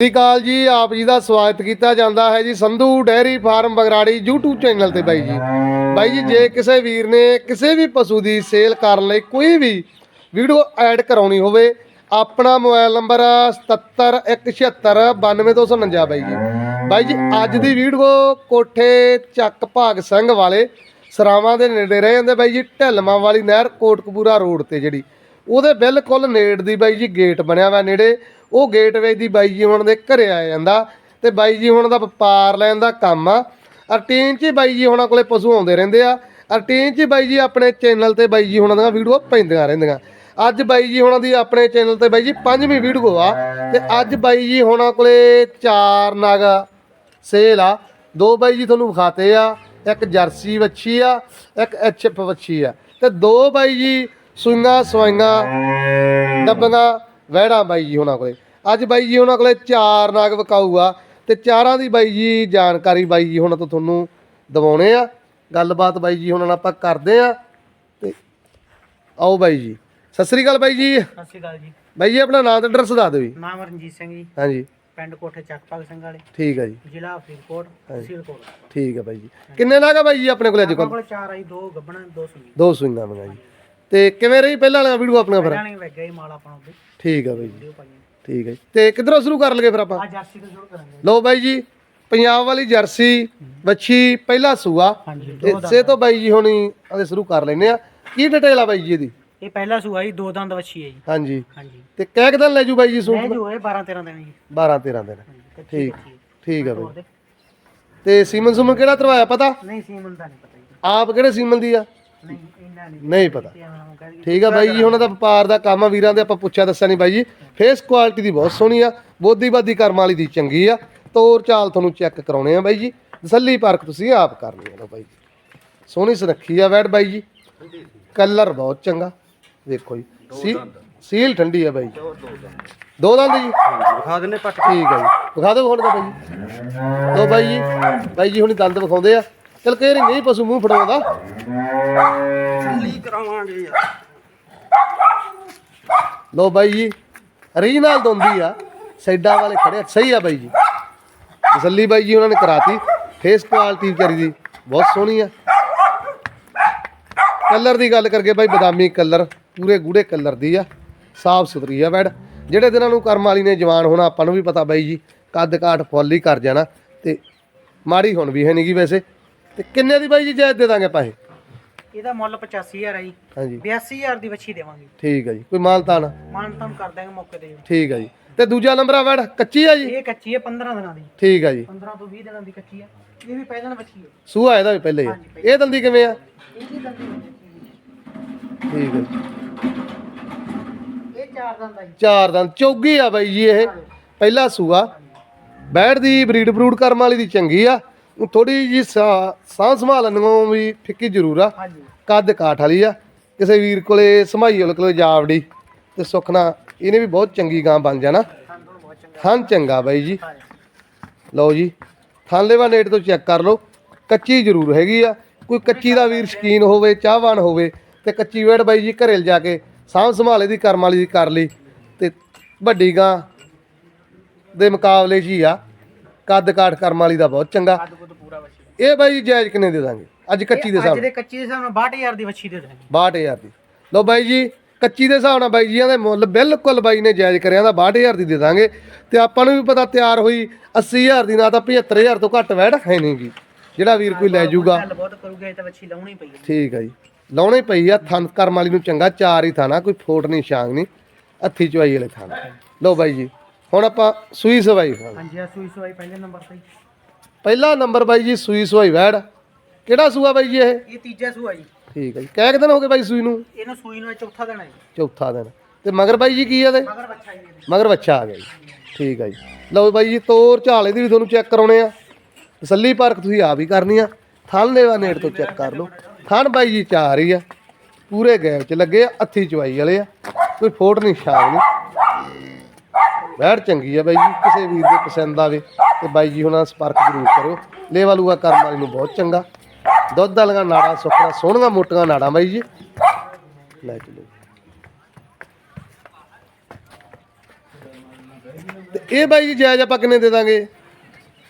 ਸਤਿ ਸ਼੍ਰੀ ਅਕਾਲ ਜੀ, ਆਪ ਜੀ ਦਾ ਸਵਾਗਤ ਕੀਤਾ ਜਾਂਦਾ ਹੈ ਜੀ Sandhu dairy farm Bagrari YouTube channel ਤੇ ਬਾਈ ਜੀ। ਬਾਈ ਜੀ, ਜੇ ਕਿਸੇ ਵੀਰ ਨੇ ਕਿਸੇ ਵੀ ਪਸ਼ੂ ਦੀ ਸੇਲ ਕਰਨ ਲਈ ਕੋਈ ਵੀ ਵੀਡੀਓ ਐਡ ਕਰਾਉਣੀ ਹੋਵੇ, ਆਪਣਾ ਮੋਬਾਈਲ ਨੰਬਰ 7717692249 ਬਾਈ ਜੀ। ਬਾਈ ਜੀ, ਅੱਜ ਦੀ ਵੀਡੀਓ ਕੋਠੇ ਚੱਕ ਭਾਗ ਸਿੰਘ ਵਾਲੇ ਸਰਾਵਾਂ ਦੇ ਨੇੜੇ ਰਹਿ ਜਾਂਦੇ ਬਾਈ ਜੀ ਢਿਲਮਾਂ ਵਾਲੀ ਨਹਿਰ ਕੋਟਕਪੂਰਾ ਰੋਡ ਤੇ ਜਿਹੜੀ। ਉਹਦੇ ਬਿਲਕੁਲ ਨੇੜ ਦੀ ਬਾਈ ਜੀ ਗੇਟ ਬਣਿਆ ਵਾ ਨੇੜੇ ਉਹ ਗੇਟ ਵੇ ਦੀ ਬਾਈ ਜੀ ਹੁਣ ਦੇ ਘਰੇ ਆ ਜਾਂਦਾ ਤੇ ਬਾਈ ਜੀ ਹੁਣ ਦਾ ਵਪਾਰ ਲੈਣ ਦਾ ਕੰਮ ਆ ਅਰਟੀਨ 'ਚ ਹੀ ਬਾਈ ਜੀ ਹੁਣਾਂ ਕੋਲੇ ਪਸ਼ੂ ਆਉਂਦੇ ਰਹਿੰਦੇ ਆ ਅਰਟੀਨ 'ਚ ਹੀ ਬਾਈ ਜੀ ਆਪਣੇ ਚੈਨਲ ਤੇ ਬਾਈ ਜੀ ਹੁਣਾਂ ਦੀਆਂ ਵੀਡੀਓ ਪੈਂਦੀਆਂ ਰਹਿੰਦੀਆਂ ਅੱਜ ਬਾਈ ਜੀ ਹੁਣਾਂ ਦੀ ਆਪਣੇ ਚੈਨਲ ਤੇ ਬਾਈ ਜੀ ਪੰਜਵੀਂ ਵੀਡੀਓ ਆ ਤੇ ਅੱਜ ਬਾਈ ਜੀ ਹੁਣਾਂ ਕੋਲੇ ਚਾਰ ਨਗ ਸੇਲ ਆ ਦੋ ਬਾਈ ਜੀ ਤੁਹਾਨੂੰ ਵਿਖਾਤੇ ਆ ਇੱਕ ਜਰਸੀ ਵੱਛੀ ਆ ਇੱਕ ਐਚਐਫ ਵੱਛੀ ਆ ਤੇ ਦੋ ਬਾਈ ਜੀ ਸੂਈਆਂ ਸਵਾਈਆਂ ਡੱਬੀਆਂ ਵਹਿੜਾਂ ਬਾਈ ਜੀ ਉਹਨਾਂ ਕੋਲੇ। ਅੱਜ ਬਾਈ ਜੀ ਉਹਨਾਂ ਕੋਲੇ ਚਾਰ ਨਾਗ ਵਿਕਾਊ ਆ ਤੇ ਚਾਰਾਂ ਦੀ ਬਾਈ ਜੀ ਜਾਣਕਾਰੀ ਬਾਈ ਜੀ ਹੁਣ ਤੋਂ ਤੁਹਾਨੂੰ ਦਿਵਾਉਣੇ ਆ। ਗੱਲਬਾਤ ਬਾਈ ਜੀ ਹੁਣ ਨਾਲ ਆਪਾਂ ਕਰਦੇ ਆ ਤੇ ਆਓ ਬਾਈ ਜੀ। ਸਤਿ ਸ੍ਰੀ ਅਕਾਲ ਬਾਈ ਜੀ। ਸਤਿ ਸ਼੍ਰੀ ਅਕਾਲ ਜੀ। ਬਾਈ ਜੀ ਆਪਣਾ ਨਾਮ ਤੇ ਐਡਰੈਸ ਦੱਸ ਦਿਓ ਜੀ। ਨਾਮ ਰਣਜੀਤ ਸਿੰਘ ਜੀ। ਹਾਂਜੀ। ਪਿੰਡ ਕੋਠੇ ਚੱਕ ਭਗਤ ਸਿੰਘ ਵਾਲੇ। ਠੀਕ ਹੈ ਜੀ। ਜ਼ਿਲ੍ਹਾ ਫਰੀਦਕੋਟ ਤਹਿਸੀਲ ਕੋਟ। ਠੀਕ ਹੈ ਬਾਈ ਜੀ। ਕਿੰਨੇ ਨਾਗ ਆ ਬਾਈ ਜੀ ਆਪਣੇ ਕੋਲੇ ਅੱਜ ਕੋਲ ਚਾਰ ਆਈ ਦੋ ਗੱਬਣਾ ਦੋ ਸੁਣੀ ਦੋ ਸੂਈਆਂ ਮੰਗਾ ਜੀ ਤੇ ਕਿਵੇਂ ਰਹੀ ਪਹਿਲਾਂ ਵਾਲਾ ਵੀਡੀਓ ਆਪਣਾ ਫਿਰ? ਨਹੀਂ ਵਗ ਗਈ ਮਾਲ ਆਪਾਂ ਨੂੰ ਠੀਕ ਹੈ ਬਾਈ। ਜੀ ਵੀਡੀਓ ਪਾਈਆਂ ਠੀਕ ਹੈ ਜੀ। ਤੇ ਕਿੱਧਰੋਂ ਸ਼ੁਰੂ ਕਰ ਲਗੇ ਫਿਰ ਆਪਾਂ? ਆ ਜਰਸੀ ਤੋਂ ਸ਼ੁਰੂ ਕਰਾਂਗੇ। ਲਓ ਬਾਈ ਜੀ ਪੰਜਾਬ ਵਾਲੀ ਜਰਸੀ ਵੱਛੀ ਪਹਿਲਾ ਸੂਆ। ਹਾਂਜੀ ਇਸੇ ਤੋਂ ਬਾਈ ਜੀ ਹੁਣੀ ਅਸੀਂ ਸ਼ੁਰੂ ਕਰ ਲੈਨੇ ਆ। ਕੀ ਡਿਟੇਲ ਆ ਬਾਈ ਜੀ ਇਹਦੀ? ਇਹ ਪਹਿਲਾ ਸੂਆ ਜੀ ਦੋ ਦੰਦ ਵੱਛੀ ਹੈ ਜੀ। ਹਾਂਜੀ। ਹਾਂਜੀ। ਤੇ ਕਹਿ ਕੁ ਦਿਨ ਲੈ ਜੂ ਬਾਈ ਜੀ ਸੂਟ? ਇਹ ਜੋ ਹੈ 12 13 ਦਿਨ ਜੀ 12 13 ਦਿਨ। ਠੀਕ ਹੈ। ਠੀਕ ਆ ਬਾਈ। ਤੇ ਸੀਮਨ ਸੁਮਨ ਕਿਹੜਾ ਤਰਵਾਇਆ ਪਤਾ? ਨਹੀਂ ਸੀਮਨ ਦਾ ਨਹੀਂ ਪਤਾ ਜੀ। ਆਪ ਕਿਹੜੇ ਸੀਮਨ ਦੀ ਆ? ਨਹੀਂ। ਨਹੀਂ ਪਤਾ। ਹੁਣ ਠੀਕ ਆ ਬਾਈ ਜੀ ਉਹਨਾਂ ਦਾ ਵਪਾਰ ਦਾ ਕੰਮ ਆ ਵੀਰਾਂ ਦੇ ਆਪਾਂ ਪੁੱਛਿਆ ਦੱਸਿਆ ਨਹੀਂ ਬਾਈ ਜੀ। ਫੇਸ ਕੁਆਲਿਟੀ ਦੀ ਬਹੁਤ ਸੋਹਣੀ ਆ ਬੋਦੀ ਬਾਦੀ ਕਰਮ ਵਾਲੀ ਦੀ ਚੰਗੀ ਆ। ਤੋਰ ਚਾਲ ਤੁਹਾਨੂੰ ਚੈੱਕ ਕਰਾਉਣੇ ਆ ਬਾਈ ਜੀ। ਤਸੱਲੀ ਪਰਖ ਤੁਸੀਂ ਆਪ ਕਰਨੀ ਆ ਬਾਈ ਜੀ। ਸੋਹਣੀ ਸੁਰੱਖੀ ਆ ਵੈੜ ਬਾਈ ਜੀ। ਕਲਰ ਬਹੁਤ ਚੰਗਾ ਵੇਖੋ ਜੀ। ਸੀਲ ਠੰਡੀ ਆ ਬਾਈ ਦੋ ਦੰਦ। ਜੀ। ਵਿਖਾ ਦਿੰਨੇ ਪੱਟ। ਠੀਕ ਆ ਜੀ। ਵਿਖਾ ਦਿਓ ਹੁਣ ਤਾਂ ਬਾਈ ਜੀ। ਲਓ ਬਾਈ ਜੀ। ਬਾਈ ਜੀ ਹੁਣੀ ਦੰਦ ਵਿਖਾਉਂਦੇ ਆ। ਚਲ ਕਹਿ ਰਹੀ ਨਹੀਂ ਪਸ਼ੂ ਮੂੰਹ ਫੜਾਉਂਦਾ। ਲੀ ਕਰਾਵਾਂਗੇ ਲੋ ਬਾਈ ਜੀ ਰੀਜਨਲ ਦੋਂਦੀ ਆ ਸਾਈਡਾਂ ਵਾਲੇ ਖੜੇ ਆ, ਸਹੀ ਆ ਬਾਈ ਜੀ। ਤਸੱਲੀ ਬਾਈ ਜੀ ਉਹਨਾਂ ਨੇ ਕਰਾਤੀ ਫੇਸ ਕੁਆਲਿਟੀ ਵਿਚਾਰੀ ਦੀ ਬਹੁਤ ਸੋਹਣੀ ਆ। ਕਲਰ ਦੀ ਗੱਲ ਕਰਕੇ ਬਾਈ ਬਦਾਮੀ ਕਲਰ ਪੂਰੇ ਗੂੜੇ ਕਲਰ ਦੀ ਆ ਸਾਫ਼ ਸੁਥਰੀ ਆ ਬੈਡ। ਜਿਹੜੇ ਦਿਨਾਂ ਨੂੰ ਕਰਮ ਵਾਲੀ ਨੇ ਜਵਾਨ ਹੋਣਾ ਆਪਾਂ ਨੂੰ ਵੀ ਪਤਾ ਬਾਈ ਜੀ ਕੱਦ ਕਾਠ ਫੁੱਲ ਹੀ ਕਰ ਜਾਣਾ ਤੇ ਮਾੜੀ ਹੁਣ ਵੀ ਹੈ ਨਹੀਂਗੀ ਵੈਸੇ। ਤੇ ਕਿੰਨੇ ਦੀ ਬਾਈ ਜੀ ਜਾਇਜ਼ ਦੇ ਦਾਂਗੇ ਪੈਸੇ? ਇਹਦਾ ਮੁੱਲ 85000 ਹੈ ਜੀ। ਹਾਂਜੀ। 82000 ਦੀ ਵੱਛੀ ਦੇਵਾਂਗੇ। ਠੀਕ ਆ ਜੀ ਕੋਈ ਮਾਨ ਤਾਨ ਕਰ ਦਾਂਗੇ ਮੌਕੇ ਤੇ ਠੀਕ ਆ ਜੀ। ਤੇ ਦੂਜਾ ਨੰਬਰ ਆ ਬੈਡ ਕੱਚੀ ਆ ਜੀ? ਇਹ ਕੱਚੀ ਹੈ 15 ਦਿਨਾਂ ਦੀ। ਠੀਕ ਆ ਜੀ। 15 ਤੋਂ 20 ਦਿਨਾਂ ਦੀ ਕੱਚੀ ਹੈ ਇਹ ਵੀ ਪਹਿਲਾਂ ਵੱਛੀ ਹੈ ਸੂਆ ਇਹਦਾ ਵੀ ਪਹਿਲੇ ਹੀ ਆ। ਇਹ ਦੰਦੀ ਕਿਵੇਂ ਆ? ਇਹਦੀ ਦੰਦੀ ਠੀਕ ਹੈ ਜੀ। ਇਹ ਚਾਰ ਦੰਦ ਆ ਜੀ। ਚਾਰ ਦੰਦ ਚੌਗੀ ਆ ਬਾਈ ਜੀ ਇਹ। ਪਹਿਲਾ ਸੂਆ ਬੈੜ ਦੀ ਬਰੀਡ ਬਰੂਡ ਕਰਮ ਵਾਲੀ ਦੀ ਚੰਗੀ ਆ। ਥੋੜੀ ਜੀ ਸਾਹ ਸੰਭਾਲਣ ਨੂੰ ਵੀ ਫਿੱਕੀ ਜ਼ਰੂਰ ਆ। ਹਾਂਜੀ। ਕੱਦ ਕਾਠ ਵਾਲੀ ਆ। ਕਿਸੇ ਵੀਰ ਕੋਲੇ ਸਮਾਈ ਵਾਲੇ ਕੋਲੇ ਜਾਵੜੀ ਤੇ ਸੁਖਨਾ ਇਹਨੇ ਵੀ ਬਹੁਤ ਚੰਗੀ ਗਾਂ ਬਣ ਜਾਣਾ। ਥਣ ਚੰਗਾ ਬਾਈ ਜੀ। ਲਓ ਜੀ ਥਾਂਲੇਵਾ ਨੇਟ ਤੋਂ ਚੈੱਕ ਕਰ ਲਓ। ਕੱਚੀ ਜ਼ਰੂਰ ਹੈਗੀ ਆ। ਕੋਈ ਕੱਚੀ ਦਾ ਵੀਰ ਸ਼ਕੀਨ ਹੋਵੇ ਚਾਹਵਾਨ ਹੋਵੇ ਤੇ ਕੱਚੀ ਵੇੜ ਬਾਈ ਜੀ ਘਰੇ ਜਾ ਕੇ ਸਾਂਭ ਸੰਭਾਲੇ ਦੀ ਕਰਮ ਵਾਲੀ ਦੀ ਕਰ ਲਈ ਤੇ ਵੱਡੀ ਗਾਂ ਦੇ ਮੁਕਾਬਲੇ 'ਚ ਹੀ ਆ। ਕੱਦ ਕਾਠ ਕਰਮ ਵਾਲੀ ਦਾ ਬਹੁਤ ਚੰਗਾ। ਪੂਰਾ ਵੱਛੀ ਇਹ ਬਾਈ ਜੀ ਜਾਇਜ਼ ਕਿੰਨੇ ਦੇ ਦਾਂਗੇ? ਅੱਜ ਕੱਚੀ ਦੇ ਅੱਜ ਹਿਸਾਬ ਦੇ ਕੱਚੀ ਦੇ ਹਿਸਾਬ ਨਾਲ 62000 ਦੀ ਵੱਛੀ ਦੇ ਦੇਣਗੇ 62000 ਦੀ। ਲਓ ਬਾਈ ਜੀ ਕੱਚੀ ਦੇ ਹਿਸਾਬ ਨਾਲ ਬਾਈ ਜੀਆਂ ਦੇ ਮੁੱਲ ਬਿਲਕੁਲ ਬਾਈ ਨੇ ਜਾਇਜ਼ ਕਰਿਆ ਦਾ 62000 ਦੀ ਦੇ ਦਾਂਗੇ। ਤੇ ਆਪਾਂ ਨੂੰ ਵੀ ਪਤਾ ਤਿਆਰ ਹੋਈ 80000 ਦੀ ਨਾ ਤਾਂ 75000 ਤੋਂ ਘੱਟ ਵੈੜ ਹੈ ਨਹੀਂਗੀ ਜਿਹੜਾ ਵੀਰ ਕੋਈ ਲੈ ਜਾਊਗਾ। ਗੱਲ ਬਹੁਤ ਕਰੂਗੇ ਤਾਂ ਵੱਛੀ ਲਾਉਣੀ ਪਈ ਹੈ। ਠੀਕ ਹੈ ਜੀ। ਲਾਉਣੇ ਪਈ ਆ ਥਨ ਕਰਮ ਵਾਲੀ ਨੂੰ ਚੰਗਾ ਚਾਰ ਹੀ ਥਾਣਾ ਕੋਈ ਫੋਟ ਨਹੀਂ ਛਾਂਗ ਨਹੀਂ ਹੱਥੀ ਚਵਾਈ ਵਾਲੇ ਥਾਣਾ। ਲਓ ਬਾਈ ਜੀ ਹੁਣ ਆਪਾਂ ਸੂਈ ਸਵਾਈ ਹਾਂਜੀ ਆ ਸੂਈ ਸਵਾਈ ਪਹਿਲੇ ਨੰਬਰ ਤੇ ਪਹਿਲਾ ਨੰਬਰ ਬਾਈ ਜੀ ਸੂਈ ਸਵਾਈ ਵੈੜ। ਕਿਹੜਾ ਸੂਆ ਬਾਈ ਜੀ ਇਹ? ਇਹ ਤੀਜਾ ਸੂਆ ਜੀ। ਠੀਕ ਹੈ ਜੀ। ਕਹਿ ਦਿਨ ਹੋ ਗਏ ਬਾਈ ਸੂਈ ਨੂੰ? ਇਹਨੂੰ ਸੂਈ ਨੂੰ ਇਹ ਚੌਥਾ ਦੇਣਾ ਜੀ। ਚੌਥਾ ਦਿਨ। ਤੇ ਮਗਰ ਬਾਈ ਜੀ ਕੀ ਆ ਤੇ ਮਗਰ ਬੱਚਾ ਜੀ ਇਹਦੇ। ਮਗਰ ਬੱਚਾ ਆ ਗਿਆ ਜੀ। ਠੀਕ ਹੈ ਜੀ। ਲਓ ਬਾਈ ਜੀ ਤੋਰ ਝਾਲੇ ਦੀ ਵੀ ਤੁਹਾਨੂੰ ਚੈੱਕ ਕਰਾਉਣੇ ਆ। ਤਸੱਲੀ ਪਰਖ ਤੁਸੀਂ ਆਪ ਹੀ ਕਰਨੀ ਆ। ਥਣ ਦੇਵਾ ਨੇੜ ਤੋਂ ਚੈੱਕ ਕਰ ਲਓ। ਥਣ ਬਾਈ ਜੀ ਚਾਰ ਹੀ ਆ। ਪੂਰੇ ਗੈਪ ਚ ਲੱਗੇ ਆ ਅੱਥੀ ਚਵਾਈ ਵਾਲੇ ਆ। ਕੋਈ ਫੋਟ ਨਹੀਂ ਛਾਗ ਨਹੀਂ। ਬੈੜ ਚੰਗੀ ਆ ਬਾਈ ਜੀ ਕਿਸੇ ਵੀਰ ਦੇ ਪਸੰਦ ਆਵੇ ਤੇ ਬਾਈ ਜੀ ਹੁਣਾਂ ਸੰਪਰਕ ਜ਼ਰੂਰ ਕਰਿਓ। ਲੇਵਾ ਲੂਆ ਕਰਮ ਵਾਲੀ ਨੂੰ ਬਹੁਤ ਚੰਗਾ। ਦੁੱਧ ਵਾਲੀਆਂ ਨਾੜਾਂ ਸੁੱਕਣਾ ਸੋਹਣੀਆਂ ਮੋਟੀਆਂ ਨਾੜਾਂ ਬਾਈ ਜੀ। ਲੈ ਚਲੋ। ਤੇ ਇਹ ਬਾਈ ਜੀ ਜਾਇਜ਼ ਆਪਾਂ ਕਿੰਨੇ ਦੇ ਦਾਂਗੇ?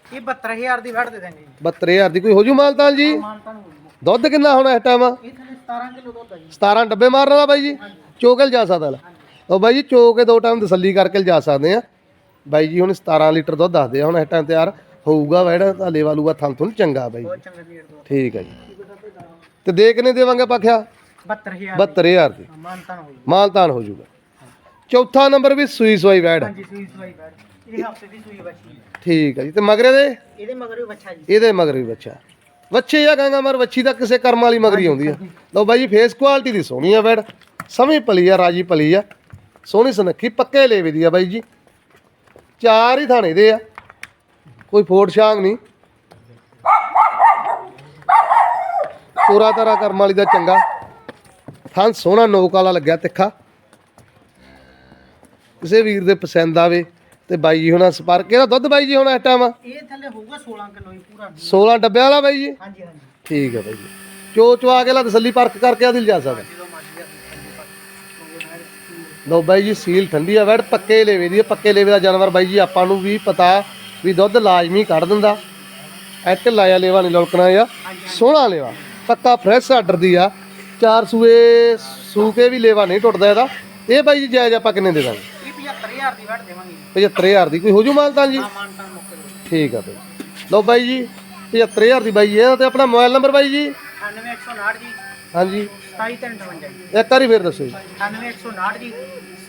ਇਹ 72000 ਦੀ ਵੜ ਦੇ ਦਾਂਗੇ ਜੀ। 72000 ਦੀ ਕੋਈ ਹੋ ਜੂ ਮਾਲਤਾਨ ਜੀ? ਜੂਗਾ ਦੁੱਧ ਕਿੰਨਾ ਹੋਣਾ ਇਸ ਟਾਈਮ ਇਹ ਥੱਲੇ 17 ਕਿਲੋ ਦੁੱਧ ਆ ਜੀ। 17 ਡੱਬੇ ਮਾਰਨ ਵਾਲਾ ਬਾਈ ਜੀ? ਚੋਕਲ ਜਾ ਸਕਦਾ ਲੈ। ਉਹ ਬਾਈ ਜੀ ਚੋ ਕੇ ਦੋ ਟਾਈਮ ਤਸੱਲੀ ਕਰਕੇ ਜਾ ਸਕਦੇ ਆ ਬਾਈ ਜੀ ਹੁਣ 17 ਲੀਟਰ ਦੁੱਧ ਦੱਸਦੇ ਆ ਹੁਣ ਇਸ ਟਾਈਮ ਤਿਆਰ ਹੋਊਗਾ ਵੈੜਾ ਤਾਂ ਲੇਵਾ ਲੂਗਾ ਥਲ ਥੁਲ ਚੰਗਾ ਬਾਈ ਜੀ। ਠੀਕ ਹੈ ਜੀ। ਤੇ ਦੇ ਕਿੰਨੇ ਦੇਵਾਂਗੇ ਪਾਖਿਆ 72000 72000 ਦੀ। ਮਾਨਤਾ ਨੂੰ ਹੋ ਜੂਗਾ ਮਾਲਤਾਨ ਹੋ ਜੂਗਾ। ਚੌਥਾ ਨੰਬਰ ਵੀ ਸੂਈ ਸਵਾਈ ਵੈੜ। ਹਾਂਜੀ ਸੂਈ ਸਵਾਈ ਵੜ। ਇਹ ਹਫ਼ਤੇ ਦੀ ਸੂਈ ਬੱਚੀ ਠੀਕ ਹੈ ਜੀ। ਤੇ ਮਗਰੇ ਦੇ? ਇਹਦੇ ਮਗਰ ਵੀ ਬੱਚਾ ਜੀ। ਇਹਦੇ ਮਗਰ ਵੀ ਬੱਚਾ। ਬੱਚੇ ਜਾਂ ਗਾਂਗਾ ਮਰ ਬੱਚੀ ਤਾਂ ਕਿਸੇ ਕਰਮ ਵਾਲੀ ਮਗਰੀ ਆਉਂਦੀ ਆ। ਲਓ ਬਾਈ ਜੀ ਫੇਸ ਕੁਆਲਿਟੀ ਦੀ ਸੋਹਣੀ ਆ ਵੈੜ। ਸਮੀ ਪਲੀ ਆ ਰਾਜੀ ਪਲੀ ਆ। ਸੋਹਣੀ ਸੁਨੱਖੀ ਪੱਕੇ ਲੇਵੇ ਦੀ ਆ ਬਾਈ ਜੀ। ਚਾਰ ਹੀ ਥਾਣੇ ਦੇ ਆ। ਕੋਈ ਫੋੜ ਛਾਂਗ ਨਹੀਂ। ਪੂਰਾ ਤਰਾ ਕਰਮ ਵਾਲੀ ਦਾ ਚੰਗਾ। ਥਾਂ ਸੋਹਣਾ ਨੋਕ ਵਾਲਾ ਲੱਗਿਆ ਤਿੱਖਾ। ਕਿਸੇ ਵੀਰ ਦੇ ਪਸੰਦ ਆਵੇ ਤੇ ਬਾਈ ਜੀ ਹੁਣਾਂ ਸੰਪਰਕ ਇਹਦਾ ਦੁੱਧ ਬਾਈ ਜੀ ਹੁਣ ਇਸ ਟਾਈਮ ਇਹ ਥੱਲੇ ਹੋਊਗਾ 16 ਕਿਲੋ ਹੀ ਪੂਰਾ 16 ਡੱਬਿਆਂ ਵਾਲਾ ਬਾਈ ਜੀ? ਹਾਂਜੀ ਹਾਂਜੀ। ਠੀਕ ਹੈ ਬਾਈ ਜੀ। ਚੋ ਚਵਾ ਕੇ ਲਾ ਤਸੱਲੀ ਪਰਖ ਕਰਕੇ ਆ ਦਿਲ ਜਾ ਸਕਦਾ। ਲਓ ਬਾਈ ਜੀ ਸੀਲ ਠੰਡੀ ਆ ਵੜ ਪੱਕੇ ਲੇਵੇ ਦੀ ਆ, ਪੱਕੇ ਲੇਵੇ ਦਾ ਜਾਨਵਰ ਬਾਈ ਜੀ ਆਪਾਂ ਨੂੰ ਵੀ ਪਤਾ ਵੀ ਦੁੱਧ ਲਾਜ਼ਮੀ ਕੱਢ ਦਿੰਦਾ। ਐਟ ਲਾਇਆ ਲੇਵਾ ਨਹੀਂ ਲੁਲਕਣਾ ਆ ਸੋਹਣਾ ਲੇਵਾ ਪੱਕਾ ਫਰੈਸ਼ ਆਰਡਰ ਦੀ ਆ। ਚਾਰ ਸੂਏ ਸੂ ਕੇ ਵੀ ਲੇਵਾ ਨਹੀਂ ਟੁੱਟਦਾ ਇਹਦਾ। ਇਹ ਬਾਈ ਜੀ ਜਾਇਜ਼ ਆਪਾਂ ਕਿੰਨੇ ਦੇ ਦਾਂਗੇ? ਇਹ 75000 ਦੀ ਵੜ ਦੇਵਾਂਗੇ। 75000 ਦੀ ਕੋਈ ਹੋ ਜੂ ਮਾਲਤਾਨ ਜੀ? ਨੂੰ ਮੁੱਕ ਜੂ। ਠੀਕ ਆ ਬਾਈ। ਲਓ ਬਾਈ ਜੀ 75000 ਦੀ ਬਾਈ ਇਹ ਤੇ ਆਪਣਾ ਮੋਬਾਈਲ ਨੰਬਰ ਬਾਈ ਜੀ? 98159 ਜੀ ਹਾਂਜੀ 27358 ਜੀ। ਇੱਕ ਵਾਰੀ ਫੇਰ ਦੱਸੋ ਜੀ। 98159 ਜੀ।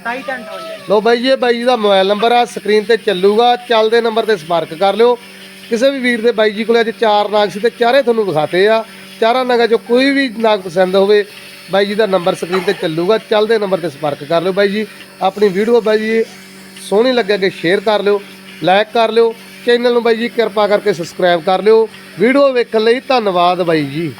27358 ਲੋ ਬਾਈ ਜੀ ਇਹ ਬਾਈ ਜੀ ਦਾ ਮੋਬਾਈਲ ਨੰਬਰ ਆ ਸਕਰੀਨ ਤੇ ਚੱਲੂਗਾ। ਚੱਲਦੇ ਨੰਬਰ ਤੇ ਸੰਪਰਕ ਕਰ ਲਿਓ। ਕਿਸੇ ਵੀ ਵੀਰ ਦੇ ਬਾਈ ਜੀ ਕੋਲੇ ਅੱਜ ਚਾਰ ਨਾਗ ਸੀ ਤੇ ਚਾਰੇ ਤੁਹਾਨੂੰ ਵਿਖਾਤੇ ਆ। ਚਾਰਾਂ ਨਾਗਾਂ ਚੋਂ ਕੋਈ ਵੀ ਨਾਗ ਪਸੰਦ ਹੋਵੇ ਬਾਈ ਜੀ ਦਾ ਨੰਬਰ ਸਕਰੀਨ ਤੇ ਚੱਲੂਗਾ। ਚੱਲਦੇ ਨੰਬਰ ਤੇ ਸੰਪਰਕ ਕਰ ਲਿਓ ਬਾਈ ਜੀ। ਆਪਣੀ ਵੀਡੀਓ ਬਾਈ ਜੀ ਸੋਹਣੀ ਲੱਗੇ ਕਿ ਸ਼ੇਅਰ ਕਰ ਲਿਓ ਲਾਈਕ ਕਰ ਲਿਓ। ਚੈਨਲ ਨੂੰ ਬਾਈ ਜੀ ਕਿਰਪਾ ਕਰਕੇ ਸਬਸਕ੍ਰਾਈਬ ਕਰ ਲਿਓ। ਵੀਡੀਓ ਵੇਖਣ ਲਈ ਧੰਨਵਾਦ ਬਾਈ ਜੀ।